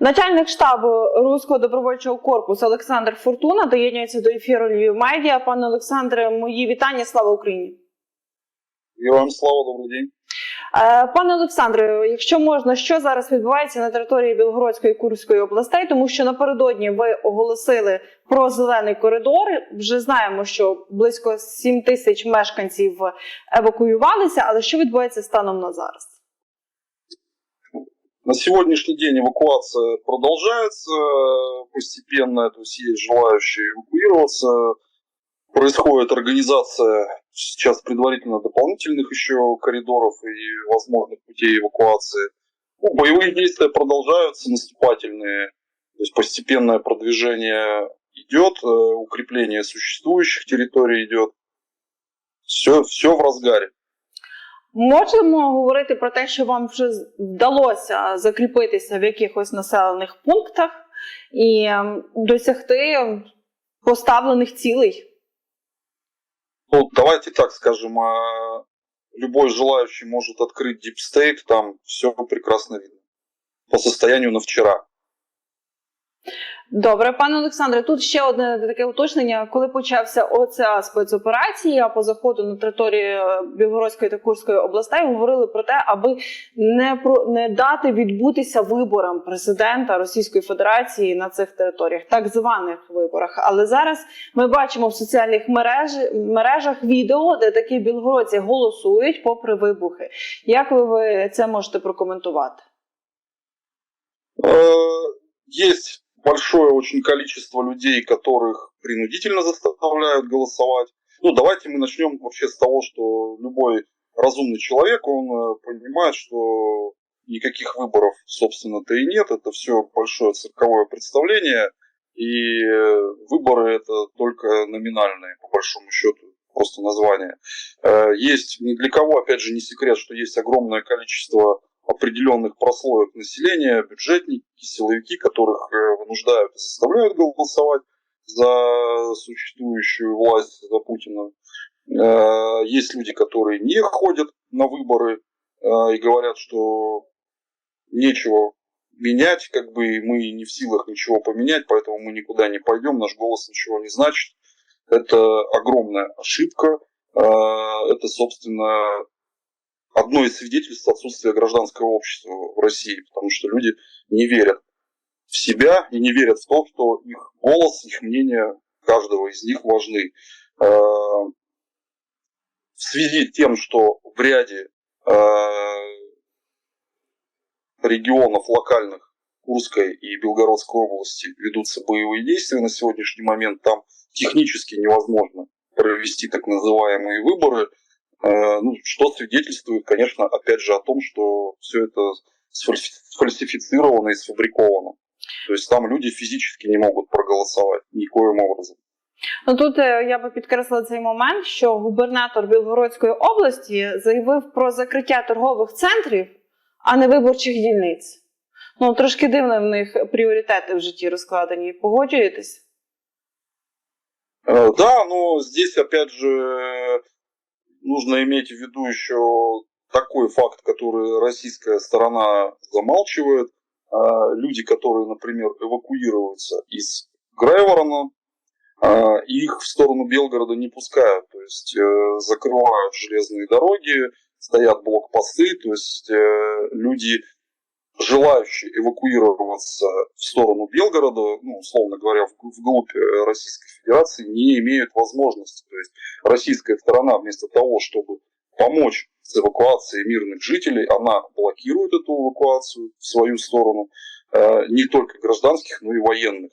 Начальник штабу Руського добровольчого корпусу Олександр Фортуна доєднується до ефіру Львів Медіа. Пане Олександре, мої вітання. Слава Україні. Героям слава, добрий день. Е, Пане Олександре, якщо можна, що зараз відбувається на території Білгородської і Курської областей, тому що напередодні ви оголосили про зелений коридор. Вже знаємо, що близько 7 тисяч мешканців евакуювалися. Але що відбувається станом на зараз? На сегодняшний день эвакуация продолжается постепенно, то есть есть желающие эвакуироваться. Происходит организация сейчас предварительно дополнительных еще коридоров и возможных путей эвакуации. Ну, боевые действия продолжаются, наступательные. То есть постепенное продвижение идет, э, укрепление существующих территорий идет. Все, все в разгаре. Можемо говорити про те, що вам вже вдалося закріпитися в якихось населених пунктах і ем, досягти поставлених цілей. Ну, давайте так скажем, а, любой желающий может открыть Deep State, там все прекрасно видно. По состоянию на вчера. Добре, пане Олександре, тут ще одне таке уточнення. Коли почався ОЦА спецоперації, по заходу на території е, Білгородської та Курської областей говорили про те, аби не про не дати відбутися виборам президента Російської Федерації на цих територіях, так званих виборах. Але зараз ми бачимо в соціальних мереж, мережах відео, де такі білгородці голосують попри вибухи. Як ви, це можете прокоментувати? Э, Есть большое очень количество людей, которых принудительно заставляют голосовать. Ну, давайте мы начнем вообще с того, что любой разумный человек, он э, понимает, что никаких выборов, собственно-то и нет. Это все большое цирковое представление. И э, выборы это только номинальные, по большому счету, просто название. Э, Есть ни для кого, опять же, не секрет, что есть огромное количество определенных прослоек населения, бюджетники, силовики, которых э, вынуждают и заставляют голосовать за существующую власть, за Путина. Э, Есть люди, которые не ходят на выборы э, и говорят, что нечего менять, как бы мы не в силах ничего поменять, поэтому мы никуда не пойдем, наш голос ничего не значит. Это огромная ошибка. Это, собственно, одно из свидетельств отсутствия гражданского общества в России, потому что люди не верят в себя и не верят в то, что их голос, их мнение каждого из них важны. Э, В связи с тем, что в ряде э, регионов локальных Курской и Белгородской области ведутся боевые действия на сегодняшний момент, там технически невозможно провести так называемые выборы, ну, что свидетельствует, конечно, опять же о том, что все это сфальсифицировано и сфабриковано. То есть там люди физически не могут проголосовать никоим образом. Ну тут е, я би підкреслила цей момент, що губернатор Білгородської області заявив про закриття торгових центрів, а не виборчих дільниць. Ну трошки дивно в них пріоритети в житті розкладені. Погоджуєтесь? Э, Да, но здесь опять же нужно иметь в виду еще такой факт, который российская сторона замалчивает. А, Люди, которые, например, эвакуируются из Грайворона, а, их в сторону Белгорода не пускают. То есть э, закрывают железные дороги, стоят блокпосты, то есть э, люди, желающие эвакуироваться в сторону Белгорода, ну, условно говоря, в- вглубь э, Российской Федерации, не имеют возможности. То есть российская сторона вместо того, чтобы помочь с эвакуацией мирных жителей, она блокирует эту эвакуацию в свою сторону, э, не только гражданских, но и военных.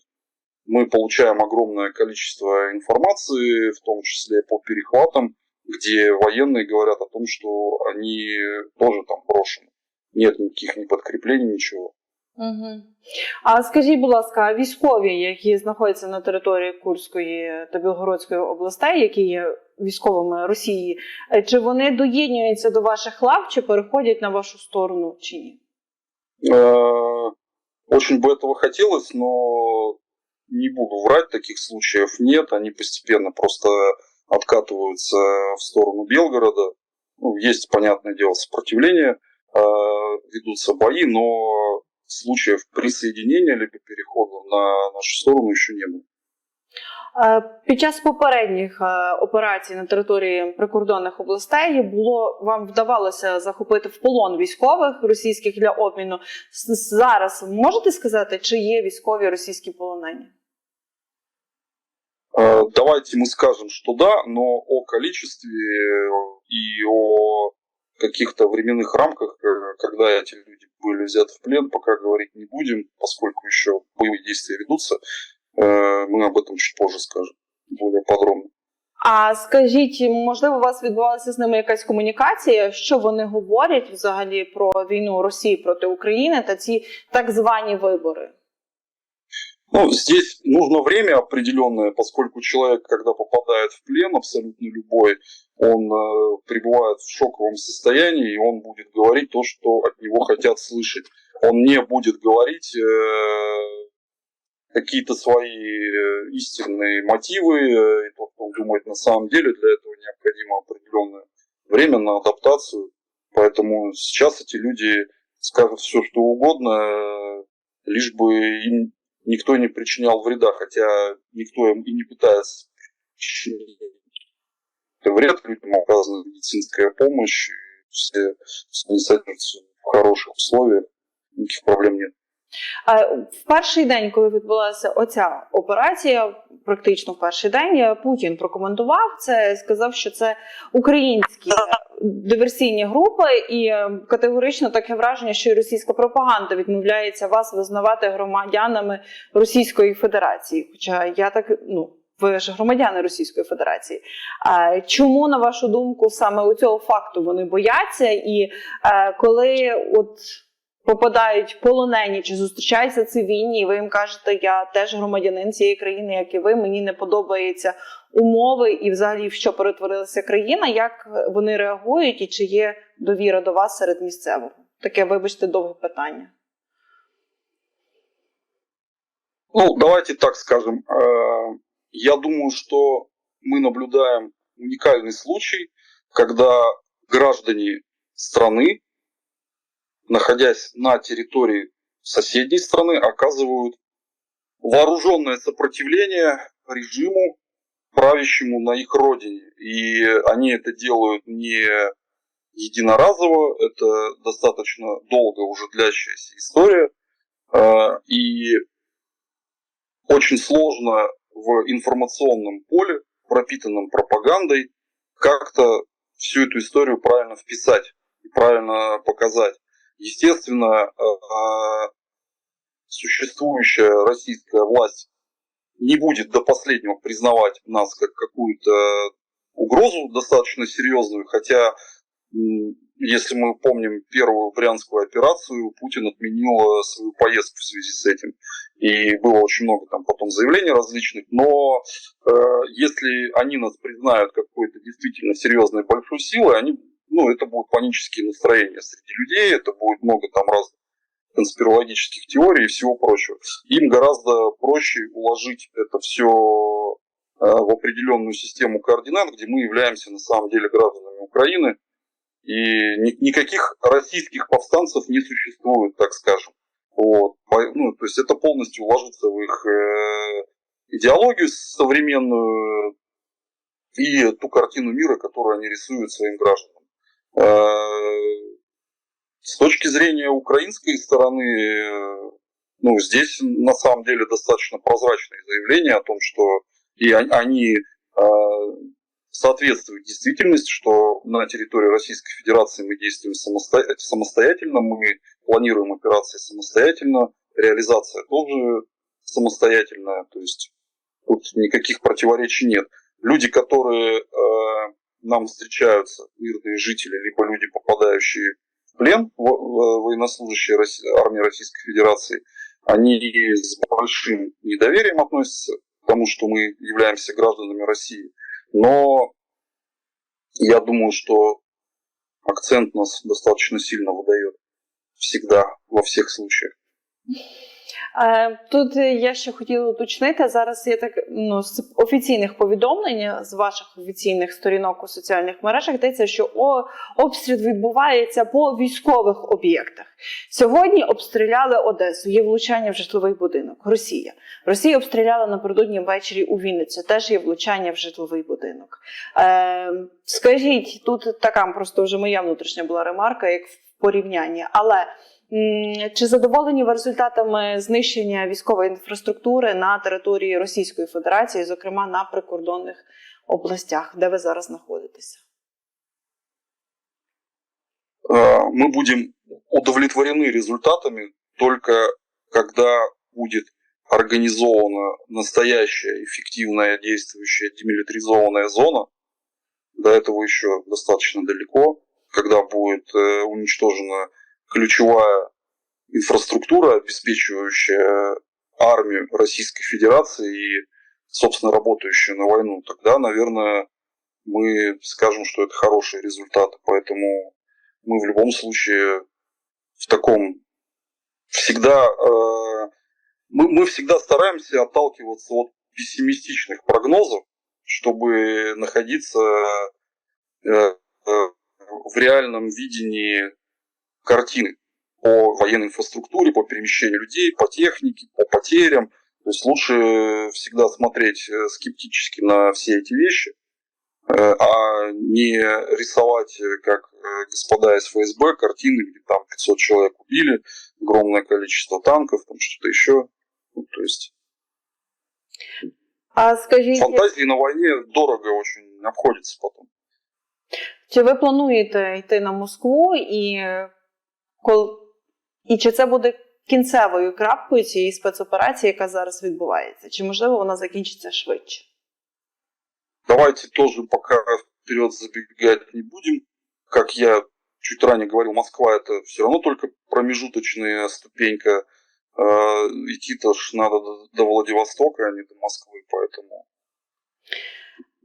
Мы получаем огромное количество информации, в том числе по перехватам, где военные говорят о том, что они тоже там брошены. Нет никаких ни подкреплений, ничего. Угу. А скажіть, будь ласка, а військові, які знаходяться на території Курської та Білгородської областей, які є військовими Росії, е, чи вони доєднуються до ваших лав, чи переходять на вашу сторону, чи ні? Э, Очень бы этого хотелось, но не буду врать, таких случаев нет. Они постепенно просто откатываются в сторону Белгорода. Ну, есть, понятное дело, сопротивление, э, ведутся бои, но случаев присоединения либо перехода на нашу сторону еще не было. Е, Під час попередніх е, операцій на території прикордонних областей було вам вдавалося захопити в полон військових російських для обміну. С- Зараз можете сказати, чи є військові російські полонені? Э, Давайте мы скажем, что да, но о количестве э, и о каких-то временных рамках, э, когда эти люди были взяты в плен, пока говорить не будем, поскольку еще боевые действия ведутся. Э, Мы об этом чуть позже скажем, более подробно. А скажіть, можливо, у вас відбувалася з ними якась комунікація? Що вони говорять взагалі про війну Росії проти України та ці так звані вибори? Ну, здесь нужно время определенное, поскольку человек, когда попадает в плен, абсолютно любой, он э, пребывает в шоковом состоянии, и он будет говорить то, что от него хотят слышать. Он не будет говорить э, какие-то свои э, истинные мотивы, э, и то, что он думает на самом деле, для этого необходимо определенное время на адаптацию. Поэтому сейчас эти люди скажут все, что угодно, э, лишь бы им никто не причинял вреда, хотя никто им и не пытается причинить вред, людям оказана медицинская помощь, все, все они содержатся в хороших условиях, никаких проблем нет. В перший день, коли відбулася оця операція, практично в перший день Путін прокоментував це, сказав, що це українські диверсійні групи, і е, категорично таке враження, що і російська пропаганда відмовляється вас визнавати громадянами Російської Федерації. Хоча я так ну. Ви ж громадяни Російської Федерації. Чому, на вашу думку, саме у цього факту вони бояться? І е, коли от попадають полонені чи зустрічаються цивільні, і ви їм кажете, я теж громадянин цієї країни, як і ви, мені не подобаються умови і взагалі в що перетворилася країна, як вони реагують і чи є довіра до вас серед місцевого? Таке, вибачте, довге питання. Ну, давайте так скажем. э, Я думаю, что мы наблюдаем уникальный случай, когда граждане страны, находясь на территории соседней страны, оказывают вооруженное сопротивление режиму, правящему на их родине. И они это делают не единоразово, это достаточно долго уже длящаяся история. Э, И очень сложно в информационном поле, пропитанном пропагандой, как-то всю эту историю правильно вписать и правильно показать. Естественно, э, существующая российская власть не будет до последнего признавать нас как какую-то угрозу достаточно серьезную, хотя если мы помним первую брянскую операцию, Путин отменил э, свою поездку в связи с этим. И было очень много там потом заявлений различных, но э, если они нас признают какой-то действительно серьезной большой силой, они, ну, это будут панические настроения среди людей, это будет много там разных конспирологических теорий и всего прочего. Им гораздо проще уложить это все в определенную систему координат, где мы являемся на самом деле гражданами Украины, и ни- никаких российских повстанцев не существует, так скажем. Вот. Ну, то есть это полностью ложится в их э, идеологию современную и ту картину мира, которую они рисуют своим гражданам. Э, С точки зрения украинской стороны, э, ну, здесь на самом деле достаточно прозрачные заявления о том, что и он- они э, соответствует действительности, что на территории Российской Федерации мы действуем самосто- самостоятельно, мы планируем операции самостоятельно, реализация тоже самостоятельная, то есть тут никаких противоречий нет. Люди, которые э, нам встречаются, мирные жители, либо люди, попадающие плен, во- военнослужащие армии Российской Федерации, они с большим недоверием относятся к тому, что мы являемся гражданами России. Но я думаю, что акцент нас достаточно сильно выдает всегда, во всех случаях. Е, Тут я ще хотіла уточнити. Зараз є так ну з офіційних повідомлень з ваших офіційних сторінок у соціальних мережах йдеться, що обстріл відбувається по військових об'єктах. Сьогодні обстріляли Одесу. Є влучання в житловий будинок. Росія. Росія обстріляла напередодні ввечері у Вінницю. Теж є влучання в житловий будинок. Е, скажіть, тут така просто вже моя внутрішня була ремарка, як в порівнянні, але. М, Чи задоволені ви результатами знищення військової інфраструктури на території Російської Федерації, зокрема на прикордонних областях, де ви зараз знаходитеся? Э, Мы будем удовлетворены результатами только когда будет организована настоящая, эффективная, действующая демилитаризованная зона. До этого еще достаточно далеко, когда будет э, уничтожена ключевая инфраструктура, обеспечивающая армию Российской Федерации и, собственно, работающую на войну, тогда, наверное, мы скажем, что это хорошие результаты. Поэтому мы в любом случае в таком всегда э, мы, мы всегда стараемся отталкиваться от пессимистичных прогнозов, чтобы находиться э, э, в реальном видении картины по военной инфраструктуре, по перемещению людей, по технике, по потерям. То есть лучше всегда смотреть э, скептически на все эти вещи, э, а не рисовать, э, как э, господа из ФСБ, картины, где там 500 человек убили, огромное количество танков, там что-то еще. Ну, то есть А скажіть, фантазии на войне дорого очень обходится потом. чи ви плануєте йти на Москву і кол... і чи це буде кінцевою крапкою цієї спецоперації, яка зараз відбувається? Чи можливо вона закінчиться швидше? Давайте тоже пока вперед забегать не будем. Как я чуть ранее говорил, Москва это все равно только промежуточная ступенька. Э, Идти-то ж надо до- до Владивостока, а не до Москвы, поэтому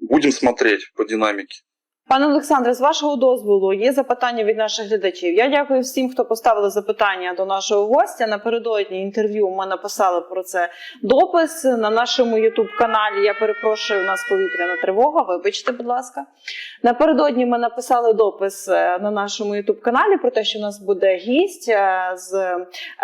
будем смотреть по динамике. Пане Олександре, з вашого дозволу є запитання від наших глядачів. Я дякую всім, хто поставили запитання до нашого гостя. Напередодні інтерв'ю ми написали про це допис на нашому ютуб каналі. Я перепрошую, у нас повітряна тривога. Вибачте, будь ласка. Напередодні ми написали допис е, на нашому ютуб каналі про те, що у нас буде гість е, з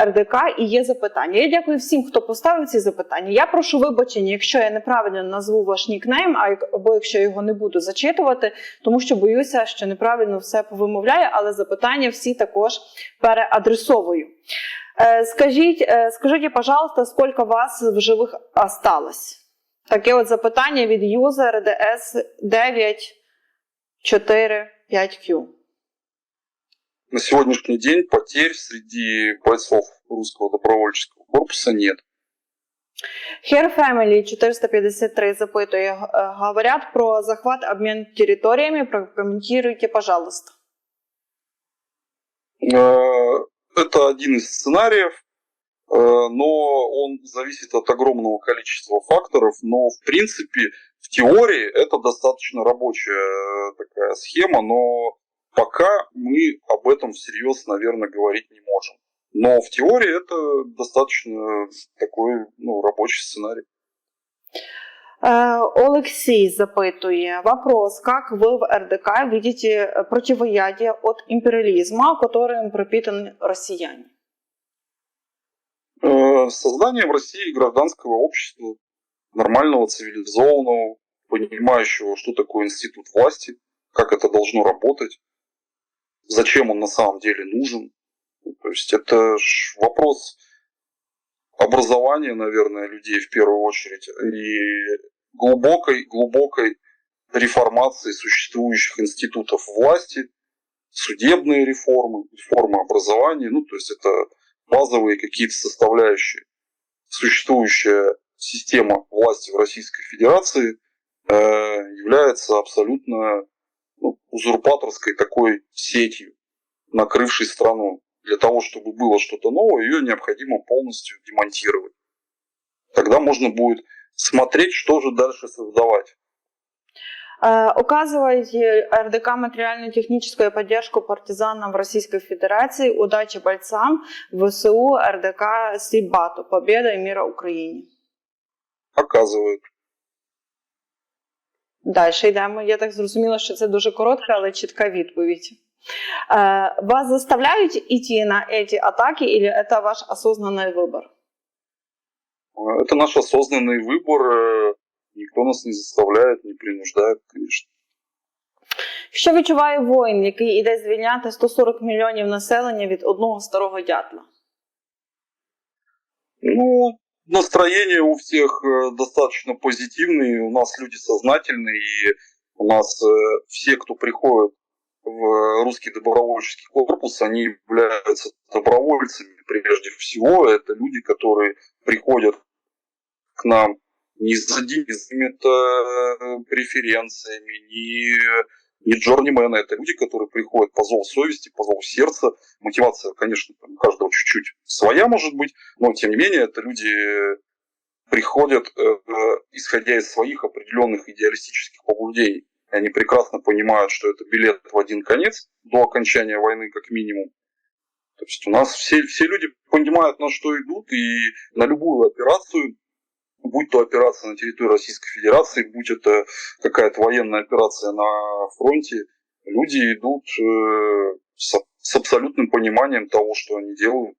РДК і є запитання. Я дякую всім, хто поставив ці запитання. Я прошу вибачення, якщо я неправильно назву ваш нікнейм, або якщо його не буду зачитувати, тому що боюся, що неправильно все повимовляю, але запитання всі також переадресовую. Е, Скажіть, е, скажіть, пожалуйста, скільки вас в живих осталось? Таке от запитання від юзер ds 945Q. На сегодняшний день потерь среди бойцов русского добровольческого корпуса нет. Hair Family 453 запитує, говорят про захват, обмен территориями, прокомментируйте, пожалуйста. Это один из сценариев, но он зависит от огромного количества факторов, но в принципе в теории это достаточно рабочая э, такая схема, но пока мы об этом всерьез, наверное, говорить не можем. Но в теории это достаточно такой ну, рабочий сценарий. Э, Олексій запитує вопрос, как вы в РДК видите э, противоядие от империализма, которым пропитаны россияне? Э, Создание в России гражданского общества, нормального, цивилизованного, понимающего, что такое институт власти, как это должно работать, зачем он на самом деле нужен. То есть это вопрос образования, наверное, людей в первую очередь и глубокой, глубокой реформации существующих институтов власти, судебные реформы, реформы образования, ну, то есть это базовые какие-то составляющие. Существующая система власти в Российской Федерации э, является абсолютно ну, узурпаторской такой сетью, накрывшей страну Для того, чтобы было что-то новое, ее необходимо полностью демонтировать. Тогда можно будет смотреть, что же дальше создавать. Э, Оказывать РДК материально-техническую поддержку партизанам в Российской Федерации, удачи бойцам ВСУ РДК Сибату, победа и мира Україні. Оказывают. Далі йдемо. Я так зрозуміла, що це дуже коротка, але чітка відповідь. Е, Вас заставляють идти на эти атаки, или это ваш осознанный выбор? Это наш осознанный выбор. э, Никто нас не заставляет, не принуждает, конечно. Що відчуває воїн, який іде звільняти 140 мільйонів населення від одного старого дятла? Ну, настроение у всех э, достаточно позитивное. У нас люди сознательные, и у нас э, все, кто приходит в русский добровольческий корпус, они являются добровольцами прежде всего. Это люди, которые приходят к нам не за какими-то э, преференциями, не, не джорнимены. Это люди, которые приходят по зову совести, по зову сердца. Мотивация, конечно, у каждого чуть-чуть своя может быть, но тем не менее это люди приходят, э, э, исходя из своих определенных идеалистических побуждений. Они прекрасно понимают, что это билет в один конец до окончания войны как минимум. То есть у нас все, все люди понимают, на что идут, и на любую операцию, будь то операция на территории Российской Федерации, будь это какая-то военная операция на фронте, люди идут э, с, с абсолютным пониманием того, что они делают.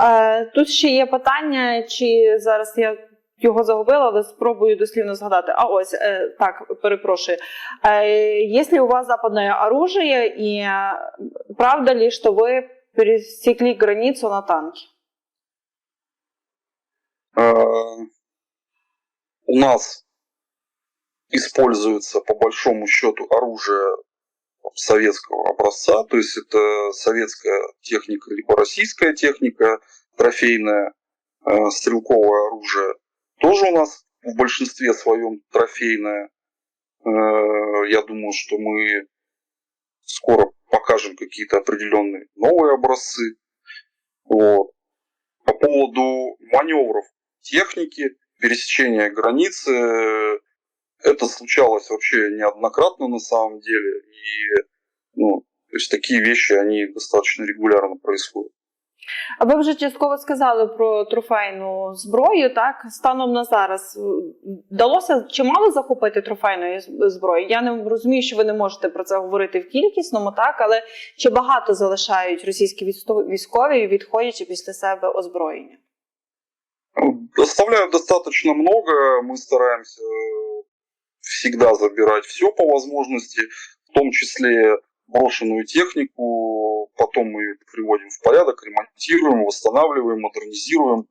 Е, Тут ще є питання, чи зараз я його загубила, але спробую дослівно згадати. А ось е, так, перепрошую. Е, Если у вас западное оружие, э, правда ли, что вы пересекли границу на танке? У нас используется по большому счету оружие советского образца, то есть это советская техника либо российская техника, трофейное э, стрелковое оружие тоже у нас в большинстве своем трофейное. Э, Я думаю, что мы скоро покажем какие-то определенные новые образцы. Вот. По поводу маневров техники, пересечения границы, это случалось вообще неоднократно на самом деле. И ну, то есть такие вещи, они достаточно регулярно происходят. Ви вже частково сказали про трофейну зброю. Так станом на зараз вдалося чимало захопити трофейної зброї. Я не розумію, що ви не можете про це говорити в кількісному, так але чи багато залишають російські військові, відходячи після себе озброєння? Ну, Оставляют достаточно много, мы стараемся э, всегда забирать все по возможности, в том числе брошенную технику, потом мы ее приводим в порядок, ремонтируем, восстанавливаем, модернизируем.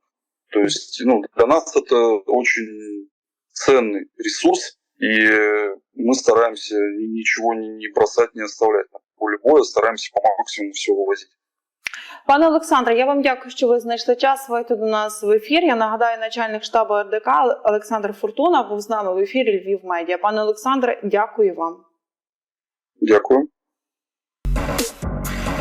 То есть ну, для нас это очень ценный ресурс, и э, мы стараемся ни- ничего не, не бросать, не оставлять на поле боя, стараемся по максимуму все вывозить. Пане Олександре, я вам дякую, що ви знайшли час вийти до нас в ефір. Я нагадаю, начальник штабу РДК Олександр Фортуна був з нами в ефірі Львів Медіа. Пане Олександре, дякую вам. Дякую.